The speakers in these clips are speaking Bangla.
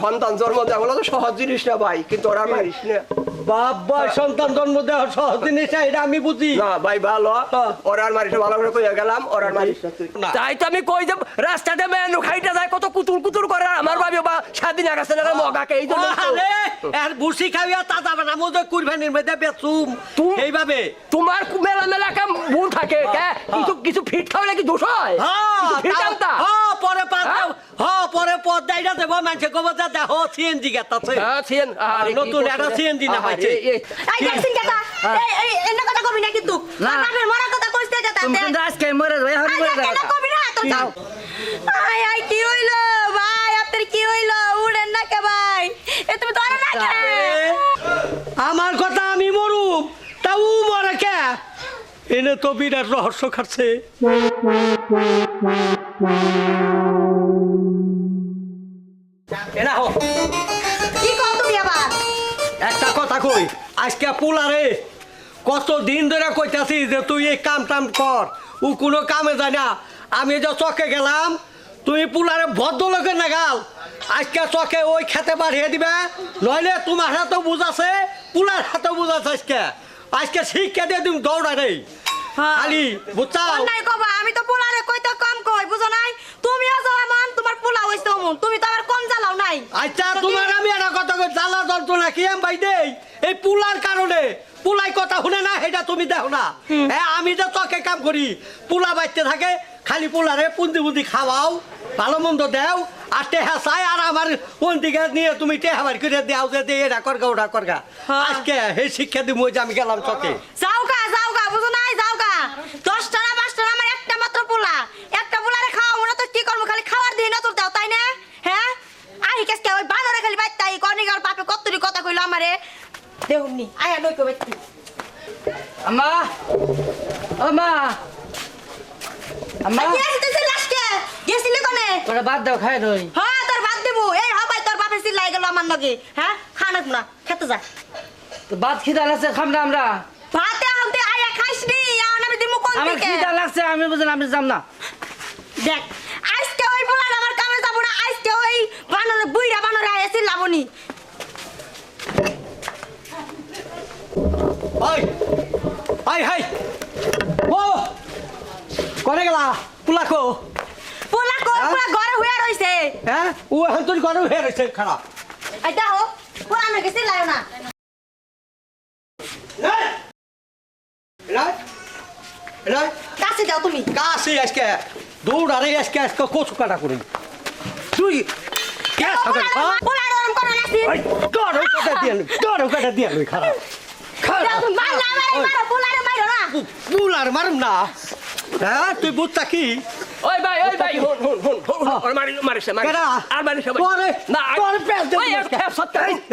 সন্তান জন্ম দেওয়া হলো তো সহজ জিনিস না ভাই কিন্তু ওরা মারিস না। বাবা সন্তান জন্ম দেওয়া সহজ জিনিস না, এটা আমি বুঝি। না ভাই ভালো। হ্যাঁ। ওরা মারিস ভালো করে কইয়া গেলাম ওরা মারিস না। তাই তো আমি কই যে রাস্তাতে মেনু খাইতে যায় কত কুতুর কুতুর করে। আমার ভাবি বা স্বাধীন আকাশে না মগাকে এই জন্য তো। আরে আর ভুসি খাইয়া তাজা বানা মধ্যে কুরবানির মধ্যে বেচুম এইভাবে। তোমার মেলা মেলা কাম ভুল থাকে কে? কিছু কিছু ফিট খাওয়ালে কি দোষ হয়? হ্যাঁ, কিছু ফিট তাও- আনতা? হ্যাঁ, পরে পাত হ্যাঁ? দেবো মানুষে কব যা দেখো সিএনজি গেতাছে ছিয়েন। নতুন একটা রে? না। এই দেখছিন এই এন্ন কথা কবি না কিন্তু। না। আমার মরা কথা কইতে যেতা তুমি কিন্তু আজকে মরে কবি না তো যাও আই আই কি হইল? ভাই আপনার কি হইল? উড়েন না কে ভাই? এ তুমি ধরে না কে? আমার কথা আমি মরুম তাও মরে কে? এনে তো বিরাট রহস্য খাচ্ছে এনা হোক কি কও তুমি আবার? একটা কথা কই আজকে পোলারে কত দিন ধরে কইতাছি যে তুই এই কাম টাম কর ও কোনো কামে যায় না। আমি যে চকে গেলাম তুমি পোলারে ভদ্রলোকের নাগাল আজকে চকে ওই খেতে পাঠিয়ে দিবে নইলে তোমার হাতেও বুঝাছে পোলার হাতেও বুঝাছে আজকে। আজকে শিক্ষা দিয়ে তুমি দৌড়া রে খালি বুঝছাও? কবা আমি তো পোলারে কইতে কম কই বুঝো নাই তুমিও যাও এমন তোমার পোলা হইছে অমন তুমি তো কম জ্বালাও নাই। আচ্ছা তোমার আমি একটা কথা কই জ্বালা যন্ত্রণা কি ভাই দেই? এই পুলার কারণে পুলাই কথা শুনে না তুমি দেখো না। হ্যাঁ আমি চকে কাম করি পুলা বাইতে থাকে খালি পুলারে পুন্দি পুন্দি খাওয়াও ভালো মন্দ দেও আর টেহা চাই আর আমার কোন দিকে নিয়ে তুমি টেহা বাড়ি করে দেও যে এটা করগা ওটা করগা। হ্যাঁ। আজকে সেই শিক্ষা দিব যে আমি গেলাম চকে যাও গা যাও গা বুঝো নাই যাও গা দশটা না পাঁচটা না আমার একটা মাত্র পোলা একটা পোলারে খাওয়া মনে তো কি করব খালি খাওয়ার দিয়ে নজর দাও তাই না হ্যাঁ আহি কেসকে ওই বানরে খালি বাইতে আই কর্নিগার বাপে কত্তরি কথা কইলো আমারে দেহুমনি আয়া নই বাইতে আম্মা আম্মা। আম্মা। গেছিস তুই লাস্টে গেছিলি কোনে? ওরা বাদ দাও খাই রই হ্যাঁ তোর বাদ দেবো। এই হবাই তোর বাপে চিল্লাই গেল আমার লগে। হ্যাঁ খানাক না খেতে যা। তো বাদ খিদা লাগছে খামরা আমরা। ভাতে আনতে আয়া খাইস নি। আন আমি দিমু কোন আমার দিকে? খিদা লাগছে আমি বুঝলাম আমি যাম না। দেখ আজকে ওই বলার আমার কামে যাব না আজকে ওই বানরে বুইরা বানরে আইছি লাবনি হাই হাই হাই ও করে গেলা? পুলাকো পোলা কো হ্যাঁ? পুরা ঘরে হুইয়া রইছে। হ্যাঁ? ও এখন তোর ঘরে হয়ে রয়েছে খারাপ আইতা হো পোলা না। গেছি লাইও না কাছে যাও তুমি। কাছে আজকে দৌড় আরে আজকে আজকে কচু কাটা করি। তুই কে সকাল পোলা গরম করে নাসি ওই ওই কথা দিয়ে ওই কথা দিয়ে খারাপ মার না মার পোলারে না পুল আর মারুম না হ্যাঁ তুই বুঝতা কি ওই ভাই ওই ভাই। হুন হুন হুন হুন আর মারিস মারিস মারিস কেডা? আর ভাই তোরে- না আর- তোরে পেঁচ দে ওই। খেপ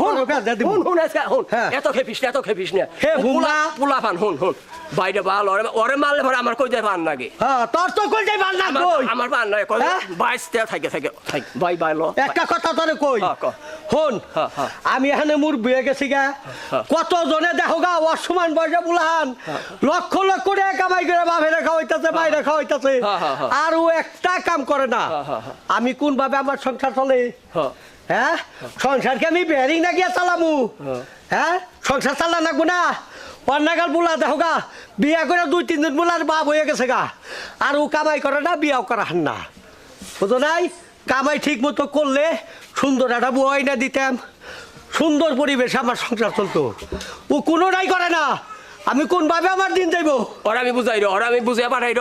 হুন তোরে দে দিবো। হুন হুন আজকে হুন। হ্যাঁ। এত খেপিস না এত খেপিস না। হে ভুমলা। পোলা- হুন হুন। বাইরে বাল ওরে ওরে মারলে পরে আমার কই যায় পান হ্যাঁ তোর তো কই না কই? আমার পান নাই কই? হ্যাঁ? থাকে থাকে বাই বাই লো। একটা কথা তোরে কই? হ্যাঁ, ক। হন হ্যাঁ, হ্যাঁ। আমি এখানে মুর বিয়ে গেছি গা। হ্যাঁ। কত জনে দেখো গা অসমান বয়সে বুলান লক্ষ লক্ষ টাকা কামাই করে বাপের খাওয়াইতেছে বাইরে খাওয়াইতেছে। হ্যাঁ, হ্যাঁ, হ্যাঁ। আর ও একটা কাম করে না। হ্যাঁ, হ্যাঁ, হ্যাঁ। আমি কোন ভাবে আমার সংসার চলে? হ্যাঁ। হ্যাঁ? সংসারকে আমি বেরিং না গিয়া চালামু? হ্যাঁ। সংসার চালা নাকবো না? অন্যাকাল বুলা দেখো গা বিয়া করে দুই তিন দিন বুলার বাপ হয়ে গেছে গা। আর ও কামাই করে না বিয়াও করা হান না। বুঝো নাই? কামাই ঠিক মতো করলে সুন্দর একটা বই না দিতাম। সুন্দর পরিবেশে আমার সংসার চলতো। ও কোনোটাই করে না। আমি কোন কোনভাবে আমার দিন যাইব? ওরা আমি বুঝাই ওরা আমি বুঝিয়ে পাঠাই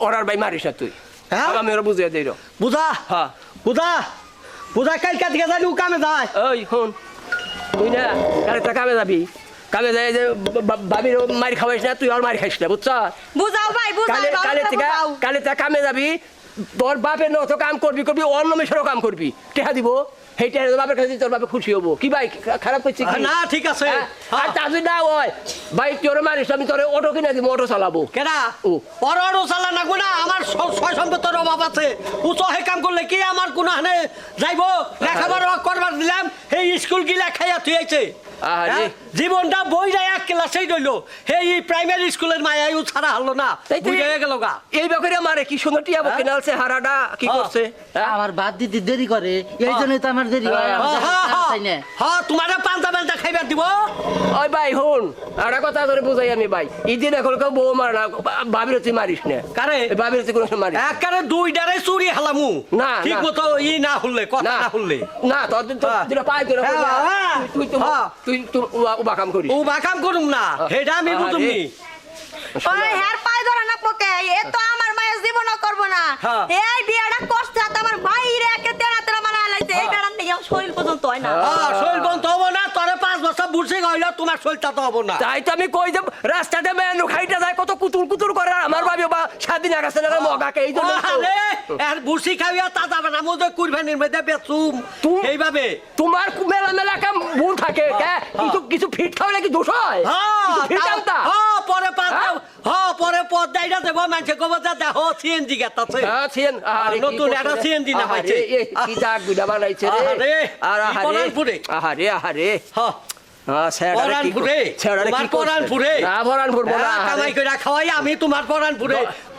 ওরার ভাই মারিস না তুই। হ্যাঁ? আমি ওরা বুঝিয়ে দিই বুঝা? হ্যাঁ। বুঝা? বুঝা কালকা থেকে ও কামে যায়। ওই হুন তুই না কালে তা কামে যাবি? কামে যাই যে ভাবির মারি খাওয়াইস না তুই আর মারি খাইস না বুঝছ? বুঝাও ভাই বুঝাও কালে থেকে কালে তা কামে যাবি তোর বাপের নত কাম করবি করবি অন্য মেশরও কাম করবি। টেহা দিব? সেইটা তোর বাপের কাছে তোর বাপে খুশি হব। কি ভাই খা- খারাপ করছি না ঠিক আছে। হ্যাঁ? আর তা যদি না হয়। ভাই তোর মারিস আমি তোর অটো কিনে দিব অটো চালাবো। কেনা ও। ওর ওর চালা না গুনা আমার স- ছয় সম্পত্তির অভাব আছে। সেই কাম করলে কি আমার কোনো হানে যাইব লেখাবার করবার দিলাম এই স্কুল গিলা খাইয়া থুয়েছে হ্যাঁ? যায় এক ক্লাসেই রইল এই প্রাইমারি স্কুলের মায়ায়ু ছাড়া হলো না তো বুঝে গেল গা এই ব্যাপারে আমারে কি সুন্দর টিয়া হ্যাঁ? কেনালছে হারাডা কি হ্যাঁ। করছে? আমার বাদ দিতে দেরি করে এই জন্যই তো আমার দেরি হয় হ্যাঁ, জানতে চাই না। তোমার পান্তা পান্তা খাইবার দিব ওই ভাই হুন একটা কথা ধরে বুঝাই আমি ভাই এখন কেউ বউ মার না ভাবির তুই মারিস না কারে এই তুই কোনো মারিস না। দুই ডারে চুরি হালামু না, ঠিক। মতো ই না কথা না না তোর তোর। তুই তুই হ্যাঁ। তুই তুই উবা কাম ও বাকাম করুম না। হেডা আমি আরে। বুঝুমনি ওই হ্যার পায়ে ধরে না পোকে। এ তো আমার মায়ের জীবন করব না। হ্যাঁ। এই বিয়াটা কষ্ট আমার ভাইরে একে তেরা তেরা মানে আলাইছে এই বেড়ান নিয়ে শৈল শরীর পর্যন্ত হয় না। হ্যাঁ, শৈল পর্যন্ত হব না। তোরে বুঝে গেল তোমার শৈলটা তো হব না তাই তো আমি কই যে রাস্তাতে মেনু খাইটা যায় কত কুতুর কুতুর করে আমার ভাবি বা স্বাধীন আকাশে না মগাকে এই জন্য। আরে, বুসি খাইয়া তা যাবে না মধ্যে কুরবানির মধ্যে বেচুম এইভাবে তোমার মেলা মেলা কাম ভুল থাকে? কিছু কিছু ফিট খাওয়ালে কি দোষ হয় হ্যাঁ, তা- আনতা হ্যাঁ, পরে হ্যাঁ? হ্যাঁ, পরে পদ দেব মানুষে কব যে দেখো সিএনজি গেতাছে হ্যাঁ, ছিয়েন। আহারে, নতুন একটা রে? না পাইছে। কি দাগগুলা বানাইছে রে। আর আহারে, আহারে, আহারে। হ্যাঁ, হ্যাঁ, আমি তোমার পরান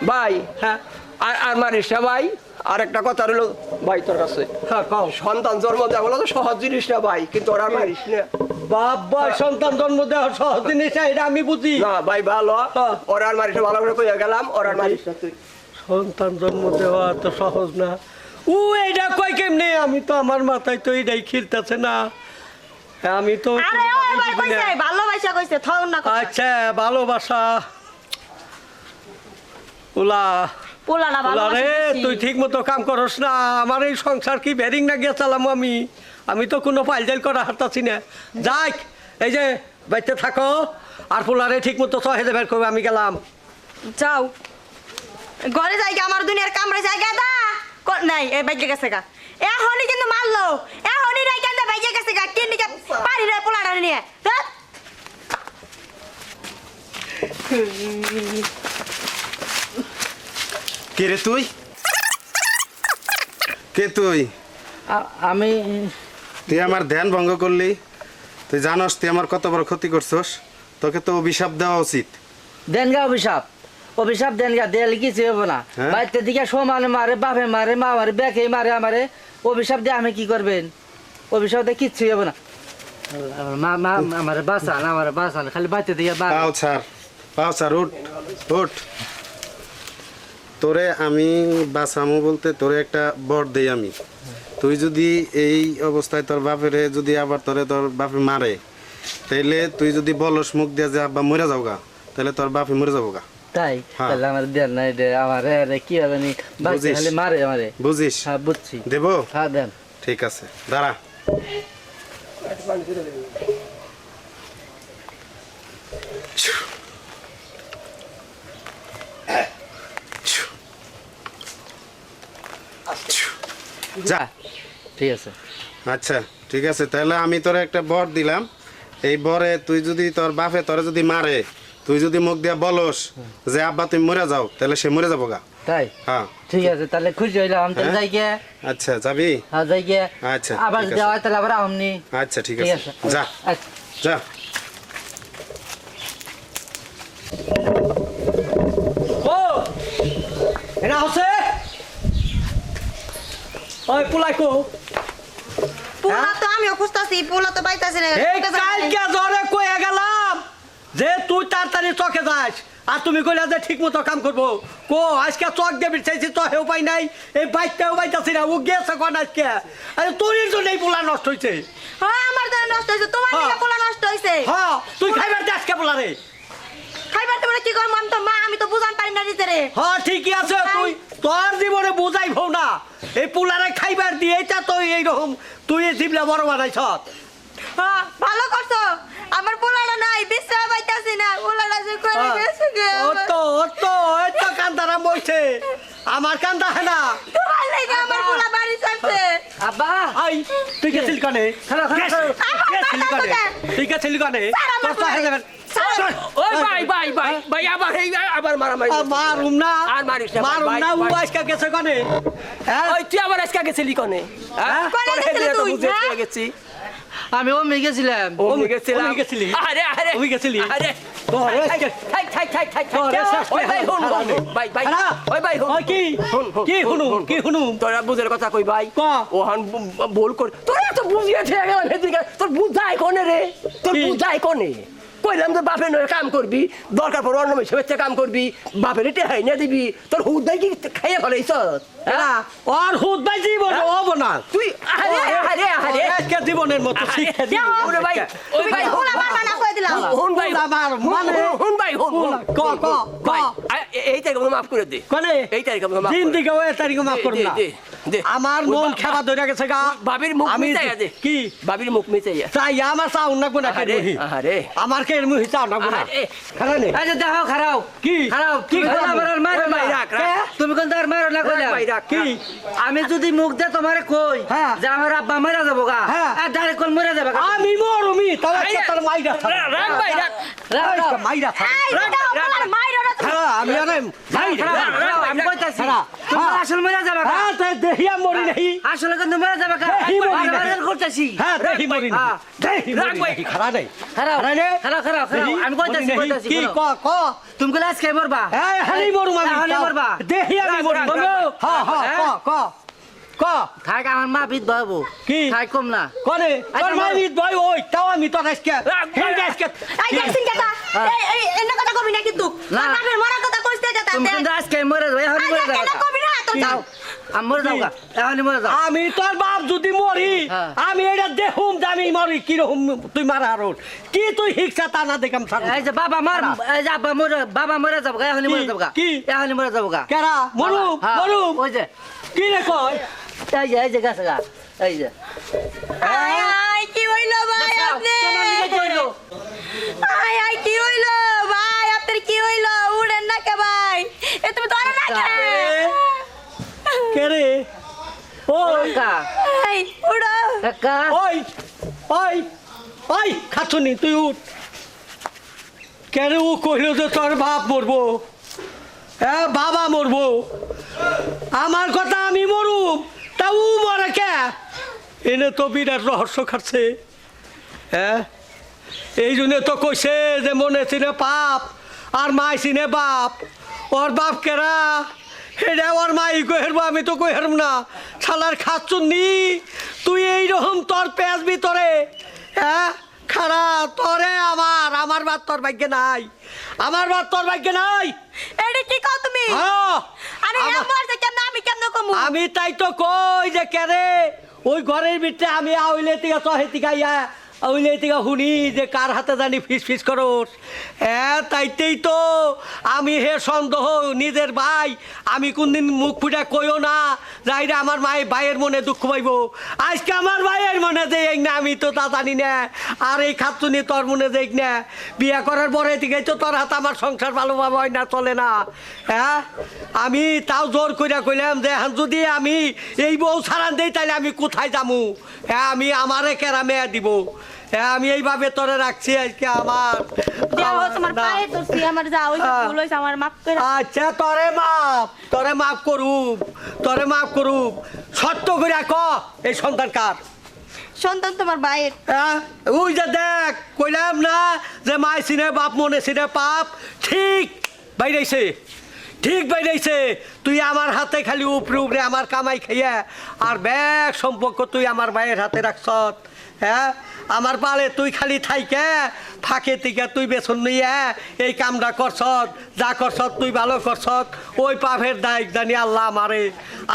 ভাই হ্যাঁ। আর আর না ভাই। আর একটা কথা রইল ভাই তোর কাছে। হ্যাঁ সন্তান জন্ম দেওয়া তো সহজ জিনিস না ভাই কিন্তু ওরা মারিস না। বাবা সন্তান জন্ম দেওয়া সহজ জিনিস এটা আমি বুঝি। না ভাই ভালো। হ্যাঁ। ওরা আর মারিস ভালো করে কইয়া গেলাম ওরা আর মারিস না তুই। সন্তান জন্ম দেওয়া তো সহজ না। ও এইটা কই কেমনে? আমি তো আমার মাথায় তো এইটাই খিলতেছে না। আমি তো আরে ও এবার কইছে ভালোবাসা কইছে থাউন না আচ্ছা ভালোবাসা। উলা পোলা না উলা রে তুই ঠিক মতো কাম করস না। আমার এই সংসার কি বেরিং না গিয়ে চালাম আমি। আমি তো কোনো ফাইল করা হারতাছি না। যাক এই যে বাইতে থাকো। আর পোলারে ঠিক মতো সহেজে বের করবে আমি গেলাম। যাও। ঘরে যাই আমার দুনিয়ার কামড়ে জায়গা দা। ক- নাই এ বাইকে গেছে গা। এ হনি কিন্তু মারলো। এ হনি রাই কেন বাইকে গেছে গা কিন নিকে পারি রে পোলাটা নিয়ে। ধ্যাৎ। কে রে তুই? কে তুই? আমি তুই আমার ধ্যান ভঙ্গ করলি। তুই জানস তুই আমার কত বড় ক্ষতি করছস। তোকে তো অভিশাপ দেওয়া উচিত। দেন গা অভিশাপ। অভিশাপ দেন গা দেয়ালে কিছু হব না। হ্যাঁ? বাড়িতে দিকে সমানে মারে বাপে মারে মা মারে বেকে মারে আমারে। অভিশাপ দিয়ে আমি কি করবেন? অভিশাপ দিয়ে কিচ্ছু হব না। মা মা আমার বাসান আমার বাসান খালি বাড়িতে দিকে বা পাও ছাড় পাও ছাড় উঠ উঠ। তোরে আমি বাঁচামো বলতে তোরে একটা বর দেই আমি। তুই যদি এই অবস্থায় তোর বাপেরে যদি আবার তোরে তোর বাপে মারে তাইলে তুই যদি বলস মুখ দিয়ে যে আব্বা মরে যাও গা তাহলে তোর বাপে মরে যাব গা তাই? হ্যাঁ। তাহলে আমার দেন নাই দে আমার আরে কি হবে নি? বাড়িতে খালি মারে আমারে। বুঝিস। হ্যাঁ বুঝছি। দেব? হ্যাঁ দেন। ঠিক আছে দাঁড়া। যা, ঠিক আছে। আচ্ছা ঠিক আছে, তাহলে আমি তোর একটা বর দিলাম। এই বরে তুই যদি তোর বাপে তোরে যদি মারে, তুই যদি মুখ দিয়া বলস যে, আব্বা, তুমি মরে যাও, তাহলে সে মরে যাব গা তাই? হ্যাঁ। ঠিক আছে তাহলে খুশি হইলাম। আমি তাহলে হ্যাঁ? যাই গিয়ে আচ্ছা যাবি? হ্যাঁ যাই গিয়ে আচ্ছা, আবার ঠিক আছে। যাওয়া তাহলে আবার আমনি আচ্ছা ঠিক ঠিক আছে। আছে। যা। আচ্ছা। যা। ও! এনা হচ্ছে ওই পুলাই কো? পোলা তো আমিও খুঁজতাছি পোলা তো পাইতাছি না। এই কালকে জ্বরে কয়ে গেলাম যে তুই তাড়াতাড়ি চকে যাস। আর তুমি কইলা যে ঠিক মতো কাম করব। কো আজকে চক দেবি চাইছি তো হেউ পাই নাই। এই বাইকটাও পাইতাছি না ও গেছে কোন আজকে? আরে তোর জন্য এই পোলা নষ্ট হয়েছে হ্যাঁ আমার দ্বারা নষ্ট হয়েছে তোমার হ্যাঁ। পোলা নষ্ট হয়েছে হ্যাঁ তুই খাইবার দে আজকে পোলা রে। খাইবার তোমরা কি করব? আমি তো মা আমি তো বুঝান পারি না নিজে রে। হ্যাঁ ঠিকই আছে তুই। তোর জীবনে বুঝাই ভৌ না। এই পোলারে খাইবার দিয়ে এটা তো এইরকম। তুই জিবলা বড় বানাইছ হ্যাঁ ভালো করছ। আমার পোলাটা নাই বিশ্রাম পাইতাছি না পোলাটা যে করে গেছে গে ও তো ও তো তো কান্দারা মইছে আমার কান্দা হয় না। তোমার লাগে আমার পোলা বাড়ি চলছে। আব্বা। আই তুই গেছিলি কানে? খালো, খালো, খালো। গেছিলি কানে? তুই গেছিলি কানে? স্যার, আমার তোর সাহেব যাবেন ওই ভাই ভাই ভাই ভাই আবার এই আবার মারামারি মারুম না। আর মারিস না, মারুম না ও আজকে গেছে কানে? হ্যাঁ ওই তুই আবার আজকে গেছিলি কনে? হ্যাঁ? তোর গেছিলি তো বুঝে হ্যাঁ? গেছি। আমি ও মেয়ে গেছিলাম অমনি গেছিলাম। অমনি গেছিলি? আরে, আরে। অমনি গেছিলি? আরে। তোরে থাক, থাক, থাক, থাক, তোরে ওই ভাই, হুন, হুন, ভাই, ভাই। ওই ভাই, হুন। কি? হুন, কি হুন, কি হুন। তোরা বুঝের কথা কই ভাই বু- ভুল কর তোরা তো বুঝিয়ে তোর বুঝাই কোনে রে তোর? বুঝাই কোনে কইলাম তো বাপের নয় কাম করবি দরকার পর অন্য হিসেবে কাম করবি বাপের এটা হাই না দিবি তোর হুদাই কি খাইয়ে ফেলাইছ? আর ওর হুদ ভাই জীবন হব না। তুই আরে আরে আরে আজকে জীবনের মতো শিক্ষা দিবি। ওরে ভাই ওই ভাই তুমি পোলা মারবা না কই দিলাম হুন ভাই পোলা মানে? হুন, হুন ভাই হুন হুন ক, ক, ক। ভাই আ- এ- এই তারিখ মাফ করে দে কোনে এই তারিখে মাফ করে। ওই তারিখে মাফ করব না দে, দে। আমার মন খারাপ ধরে গেছে গা বাবির মুখ আমি মিটাইয়া দে কি বাবির মুখ মিটাইয়া চাই আমার চাও না কোনা কে আহারে, আমার কে চাও না কোনা দেখো খারাপ কি? খারাপ কি তুমি আমার আর মারো ওই না ভাই, রাখ, রাখ। তুমি কোন তার মারো না কইলা কি? আমি যদি মুখ দে তোমারে কই হ্যাঁ। যে আমার আব্বা মারা যাব গা হ্যাঁ। আর ডাইরেক্ট কোন মরে যাবে আমি তোর মাইরা রাখ ভাই, রাখ। রাখ, মাইরা মাইরো তুমি হ্যাঁ, আমি আরে মাইরা খারাপ, থাক। খারাপ, আমি কইতাছি তুমি। আসল মরে যাবে হ্যাঁ তাই দেহিয়া মরি নাই আসলে কিন্তু মরে যাবে গা। দেহি মরি বারে নাই। বারে করতেছি হ্যাঁ দেহি মরি নাই হ্যাঁ। দেহি রাখ ভাই। নাই নাই খারাপ খারাপ নেই? খারাপ খারাপ খারাপ আমি কইতাছি কইতাছি কি ক ক তুমি কইলে আজকে মরবা হানি আমি মরবা দেহি আমি রাখ, মরি রাখ, বন্ধু। রাখ। হ্যাঁ হ্যাঁ হ্যাঁ? ক ক ক? আমার মা বিদ বাবু কি? থাক কম না। করে তোর আচ্ছা, মাইরি দই ওই তাও আমি তোর আজকে হিল আজকে এই দেখছিন কথা এই কথা কবি না কিন্তু। না। মরা কথা কইতে যেতা তুমি কিন্তু আজকে মরে যাবে এখনই মরে যাবে কবি না? তোর যাও আমি মরে। মরে যাও। আমি তোর বাপ যদি মরি হ্যাঁ। আমি এটা দেখুম যে আমি মরি কীরকম তুই মারা আর কি তুই হিংসা তা না দেখাম ছাড় এই যে বাবা মার। এই যে আব্বা মরে বাবা মরে যাব গা এখনই কি? মরে যাব কি? এখনই মরে যাব গা কেরা? মরুম? হ্যাঁ, মরুম? ওই যে। কি রে কয়? এই যে এই যে গেছে গা এই যে। আয় আয় কি হইল ভাই আপনি? কি? আয় আয় কি হইল? ভাই আপনার কি হইল? উড়েন না কে ভাই? এ তুমি ধরে না কে? কে রে? ওই। কাকা। এই উড়ো। কাকা। ওই ওই ওই খাচ্ছনি তুই উঠ। কেন ও কইল যে তোর বাপ মরবো। হ্যাঁ বাবা মরবো। আমার কথা আমি মরুম। ও মরে কে এনে তো বিরাট রহস্য খাচ্ছে হ্যাঁ? এই জন্য তো কইছে যে মনে চিনে পাপ আর মাই চিনে বাপ। ওর বাপ কেরা? এটা ওর মাই কই হেরবো? আমি তো কই হেরম না। শালার খাচ্ছুন নি তুই এই রকম তোর পেঁয়াজ ভিতরে। হ্যাঁ? খারা তোরে আমার আমার বাদ তোর ভাগ্যে নাই। আমার বাদ তোর ভাগ্যে নাই। এটা কি কও তুমি? আমি তাই তো কই যে কেরে ওই ঘরের ভিতরে আমি আউলে থেকে চহে থেকে আউলে থেকে শুনি যে কার হাতে জানি ফিস ফিস করস হ্যাঁ তাইতেই তো আমি হে সন্দেহ, নিজের ভাই, আমি কোনদিন মুখ ফুটা কইও না যাইরে আমার মায়ের ভাইয়ের মনে দুঃখ পাইব। আজকে আমার ভাইয়ের মনে দেখ না, আমি তো তা জানি না। আর এই খাতুনি তোর মনে দেখ না। বিয়া করার পরে থেকে তো তোর হাতে আমার সংসার ভালোভাবে হয় না, চলে না। হ্যাঁ আমি তাও জোর কইরা কইলাম যে এখন যদি আমি এই বউ ছাড়ান দেই তাহলে আমি কোথায় যামু? হ্যাঁ আমি আমারে কেরা দিব। হ্যাঁ আমি এইভাবে তোরে রাখছি আজকে আমার। হ্যাঁ। আচ্ছা তরে মাপ তরে মাফ করুম তরে মাফ করুম সত্য করে ক এই সন্তান কার? সন্তান তোমার ভাইয়ের। হ্যাঁ ওই যে দেখ কইলাম না যে মায় সিনে বাপ মনে সিনে পাপ ঠিক বাইরেছে ঠিক বাইরেছে। তুই আমার হাতে খালি উপরে উপরে আমার কামাই খাইয়া আর ব্যাগ সম্পর্ক তুই আমার ভাইয়ের হাতে রাখছত হ্যাঁ? আমার পালে তুই খালি থাইকে, ফাঁকে থেকে তুই বেসন নিয়ে, এই কামটা করছত, যা করছত তুই ভালো করছত, ওই পাপের দায়িক জানি আল্লাহ আমারে,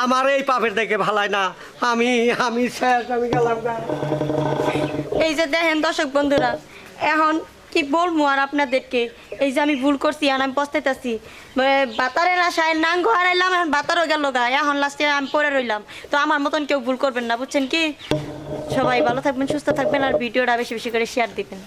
আমার এই পাপের দেখে ভালাই না। আমি আমি শেষ, আমি গেলাম গা এই যে দেখেন দর্শক বন্ধুরা, এখন কি বলব আর আপনাদেরকে? এই যে আমি ভুল করছি আর আমি পস্তাইতেছি। বাতারের আশায় নাঙ্গ হারাইলাম, এখন বাতারও গেল গা, এখন লাস্টে আমি পরে রইলাম। তো আমার মতন কেউ ভুল করবেন না, বুঝছেন কি? সবাই ভালো থাকবেন সুস্থ থাকবেন আর ভিডিওটা বেশি বেশি করে শেয়ার দিবেন।